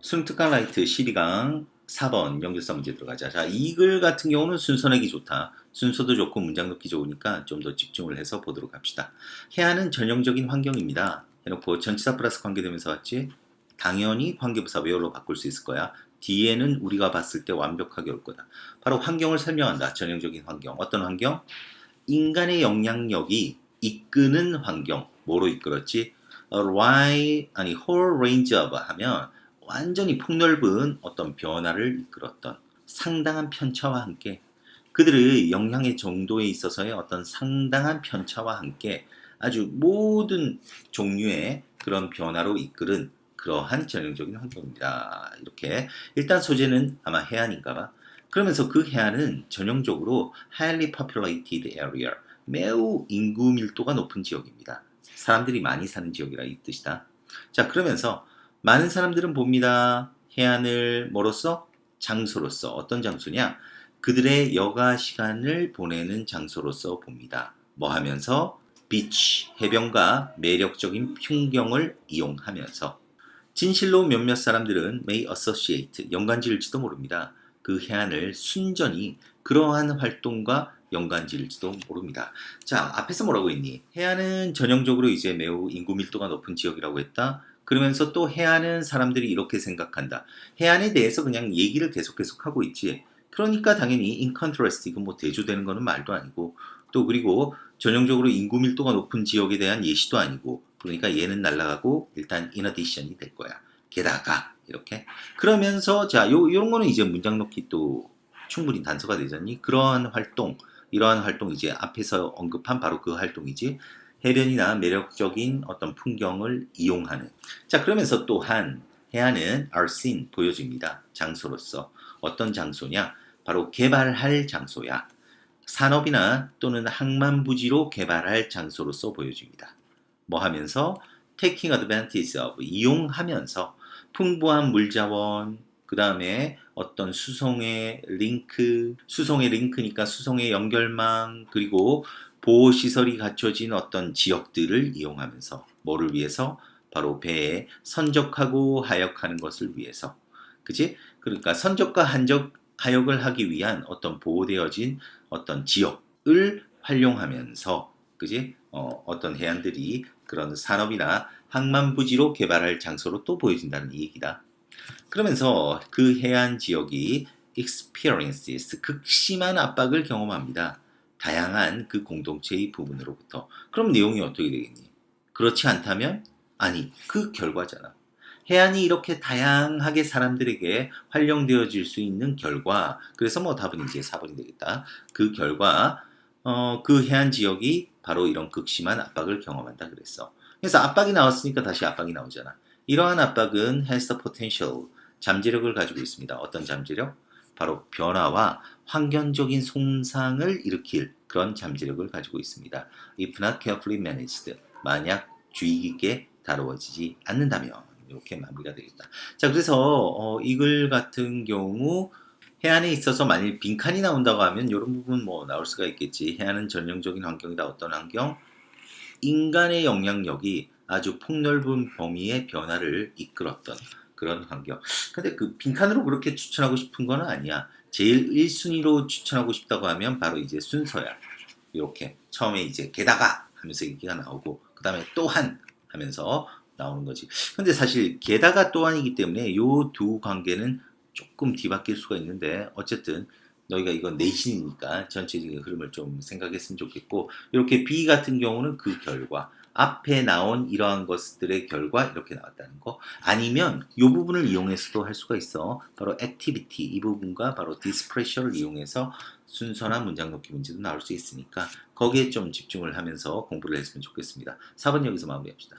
순특강 라이트 12강 4번 연결사 문제 들어가자. 자, 이 글 같은 경우는 순서 내기 좋다. 순서도 좋고 문장 넣기 좋으니까 좀 더 집중을 해서 보도록 합시다. 해안은 전형적인 환경입니다. 해놓고 전치사 플러스 관계되면서 왔지? 당연히 관계부사 where로 바꿀 수 있을 거야. 뒤에는 우리가 봤을 때 완벽하게 올 거다. 바로 환경을 설명한다. 전형적인 환경. 어떤 환경? 인간의 영향력이 이끄는 환경. 뭐로 이끌었지? Wide, 아니 whole range of 하면 완전히 폭넓은 어떤 변화를 이끌었던 상당한 편차와 함께 그들의 영향의 정도에 있어서의 어떤 상당한 편차와 함께 아주 모든 종류의 그런 변화로 이끌은 그러한 전형적인 환경입니다. 이렇게 일단 소재는 아마 해안인가 봐. 그러면서 그 해안은 전형적으로 highly populated area, 매우 인구 밀도가 높은 지역입니다. 사람들이 많이 사는 지역이라 이 뜻이다. 자, 그러면서 많은 사람들은 봅니다. 해안을 뭐로써? 장소로서. 어떤 장소냐? 그들의 여가 시간을 보내는 장소로서 봅니다. 뭐 하면서? 비치, 해변과 매력적인 풍경을 이용하면서. 진실로 몇몇 사람들은 may associate, 연관지을지도 모릅니다. 그 해안을 순전히 그러한 활동과 연관지을지도 모릅니다. 자, 앞에서 뭐라고 했니? 해안은 전형적으로 이제 매우 인구 밀도가 높은 지역이라고 했다. 그러면서 또 해안은 사람들이 이렇게 생각한다. 해안에 대해서 그냥 얘기를 계속 계속 하고 있지. 그러니까 당연히 in contrast 이거 뭐 대조되는 거는 말도 아니고 또 그리고 전형적으로 인구 밀도가 높은 지역에 대한 예시도 아니고 그러니까 얘는 날라가고 일단 in addition이 될 거야. 게다가 이렇게 그러면서 자 요, 요런 거는 이제 문장 넣기 또 충분히 단서가 되잖니 그러한 활동 이러한 활동 이제 앞에서 언급한 바로 그 활동이지 해변이나 매력적인 어떤 풍경을 이용하는. 자 그러면서 또한 해안은 are seen 보여집니다. 장소로서. 어떤 장소냐? 바로 개발할 장소야. 산업이나 또는 항만부지로 개발할 장소로서 보여집니다. 뭐 하면서? Taking advantage of 이용하면서. 풍부한 물자원 그 다음에 어떤 수송의 링크 수송의 링크니까 수송의 연결망 그리고 보호 시설이 갖춰진 어떤 지역들을 이용하면서 뭐를 위해서? 바로 배에 선적하고 하역하는 것을 위해서. 그지? 그러니까 선적과 한적 하역을 하기 위한 어떤 보호되어진 어떤 지역을 활용하면서 그지? 어, 어떤 해안들이 그런 산업이나 항만 부지로 개발할 장소로 또 보여진다는 얘기다. 그러면서 그 해안 지역이 experiences 극심한 압박을 경험합니다. 다양한 그 공동체의 부분으로부터. 그럼 내용이 어떻게 되겠니? 그렇지 않다면 아니 그 결과잖아. 해안이 이렇게 다양하게 사람들에게 활용되어질 수 있는 결과. 그래서 뭐 답은 이제 4번이 되겠다. 그 결과 어, 그 해안 지역이 바로 이런 극심한 압박을 경험한다 그랬어. 그래서 압박이 나왔으니까 다시 압박이 나오잖아. 이러한 압박은 has the potential, 잠재력을 가지고 있습니다. 어떤 잠재력? 바로 변화와 환경적인 손상을 일으킬 그런 잠재력을 가지고 있습니다. If not carefully managed, 만약 주의 깊게 다루어지지 않는다면 이렇게 마무리가 되겠다. 자, 그래서 어, 이글 같은 경우 해안에 있어서 만일 빈칸이 나온다고 하면 이런 부분 뭐 나올 수가 있겠지. 해안은 전형적인 환경이다. 어떤 환경? 인간의 영향력이 아주 폭넓은 범위의 변화를 이끌었던 그런 환경. 근데 그 빈칸으로 그렇게 추천하고 싶은 건 아니야. 제일 1순위로 추천하고 싶다고 하면 바로 이제 순서야. 이렇게 처음에 이제 게다가 하면서 얘기가 나오고 그 다음에 또한 하면서 나오는 거지. 근데 사실 게다가 또한이기 때문에 요두 관계는 조금 뒤바뀔 수가 있는데 어쨌든 너희가 이건 내신이니까 전체적인 흐름을 좀 생각했으면 좋겠고 이렇게 B 같은 경우는 그 결과 앞에 나온 이러한 것들의 결과 이렇게 나왔다는 거. 아니면 이 부분을 이용해서도 할 수가 있어. 바로 activity 이 부분과 바로 pressure를 이용해서 순서나 문장 넣기 문제도 나올 수 있으니까 거기에 좀 집중을 하면서 공부를 했으면 좋겠습니다. 4번 여기서 마무리합시다